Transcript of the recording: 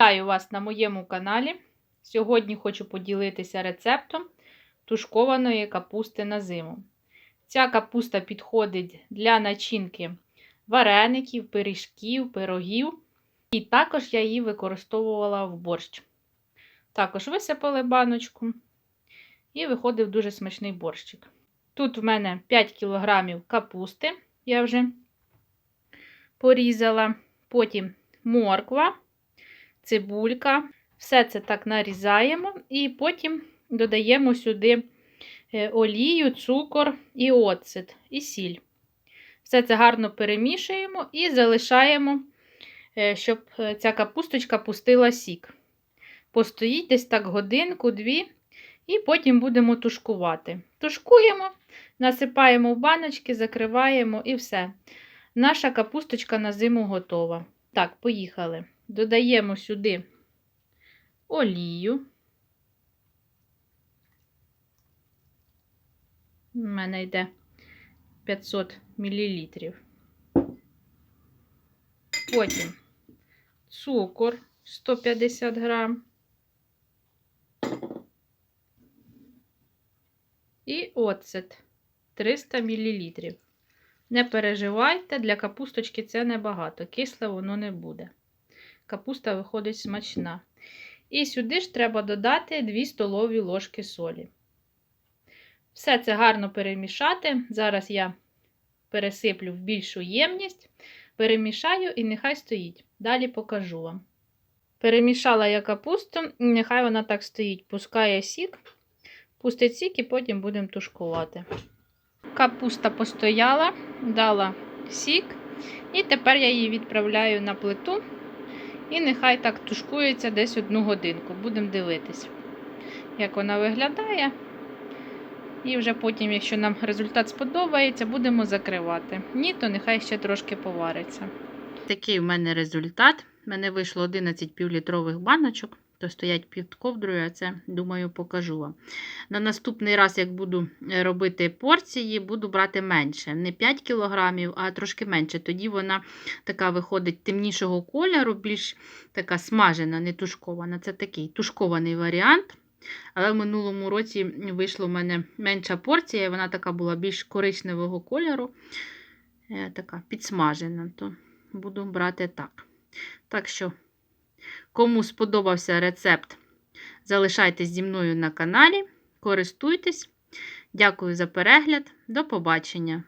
Вітаю вас на моєму каналі. Сьогодні хочу поділитися рецептом тушкованої капусти на зиму. Ця капуста підходить для начинки вареників, пиріжків, пирогів. І також я її використовувала в борщ. Також висипали баночку і виходив дуже смачний борщик. Тут в мене 5 кг капусти, я вже порізала, потім морква цибулька. Все це так нарізаємо і потім додаємо сюди е, олію, цукор і оцет, і сіль. Все це гарно перемішуємо і залишаємо, е, щоб е, ця капусточка пустила сік. Постоїть десь так годинку-дві, і потім будемо тушкувати. Тушкуємо, насипаємо в баночки, закриваємо і все. Наша капусточка на зиму готова. Так, поїхали. Додаємо сюди олію. У мене йде 500 мл. Потім цукор 150 грам. І оцет 300 мл. Не переживайте, для капусточки це небагато, кисле воно не буде капуста виходить смачна. І сюди ж треба додати 2 столові ложки солі. Все це гарно перемішати. Зараз я пересиплю в більшу ємність, перемішаю і нехай стоїть. Далі покажу вам. Перемішала я капусту, і нехай вона так стоїть, пускає сік, пустить сік і потім будемо тушкувати. Капуста постояла, дала сік, і тепер я її відправляю на плиту. І нехай так тушкується десь одну годинку. Будемо дивитись, як вона виглядає. І вже потім, якщо нам результат сподобається, будемо закривати. Ні, то нехай ще трошки повариться. Такий в мене результат. У мене вийшло 11 півлітрових баночок то стоять під ковдрою, а це, думаю, покажу вам. На наступний раз, як буду е, робити порції, буду брати менше. Не 5 кг, а трошки менше. Тоді вона така виходить темнішого кольору, більш така смажена, не тушкована. Це такий тушкований варіант. Але в минулому році вийшла в мене менша порція, вона така була більш коричневого кольору, е, така підсмажена, то буду брати так. Так що. Кому сподобався рецепт, залишайтесь зі мною на каналі, користуйтесь. Дякую за перегляд. До побачення!